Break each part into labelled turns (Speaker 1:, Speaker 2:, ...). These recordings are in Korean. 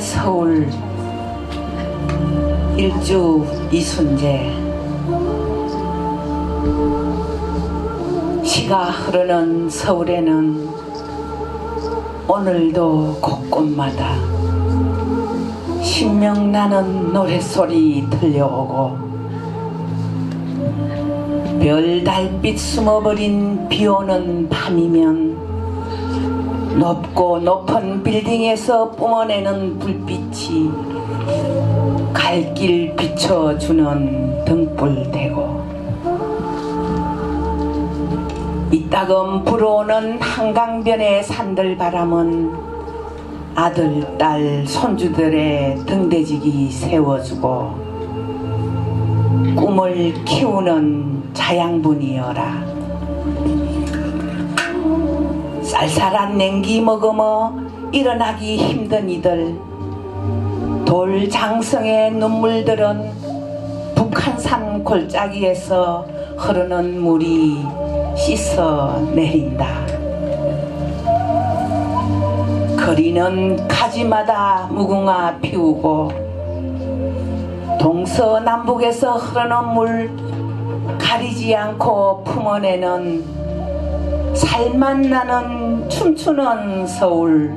Speaker 1: 서울 일주 이순재. 시가 흐르는 서울에는 오늘도 곳곳마다 신명나는 노랫소리 들려오고 별 달빛 숨어버린 비오는 밤이면 높고 높은 빌딩에서 뿜어내는 불빛이 갈길 비춰주는 등불 되고 이따금 불어오는 한강변의 산들 바람은 아들, 딸, 손주들의 등대지기 세워주고 꿈을 키우는 자양분이여라. 쌀쌀한 냉기 먹으며 일어나기 힘든 이들 돌 장성의 눈물들은 북한산 골짜기에서 흐르는 물이 씻어 내린다. 거리는 가지마다 무궁화 피우고 동서남북에서 흐르는 물 가리지 않고 품어내는 살맛 나는 춤추는 서울.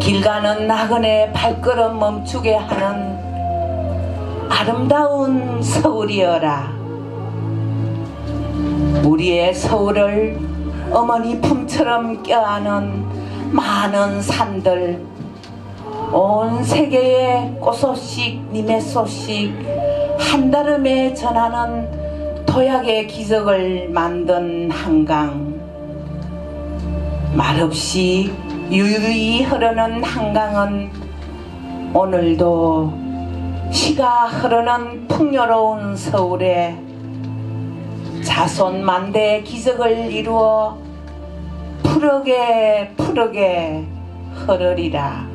Speaker 1: 길 가는 나그네 발걸음 멈추게 하는 아름다운 서울이여라. 우리의 서울을 어머니 품처럼 껴안은 많은 산들 온 세계에 꽃소식 님의 소식 한달음에 전하는 도약의 기적을 만든 한강. 말없이 유유히 흐르는 한강은 오늘도 시가 흐르는 풍요로운 서울에 자손 만대의 기적을 이루어 푸르게 푸르게 흐르리라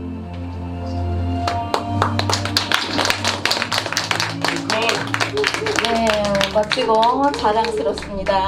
Speaker 2: 멋지고 자랑스럽습니다.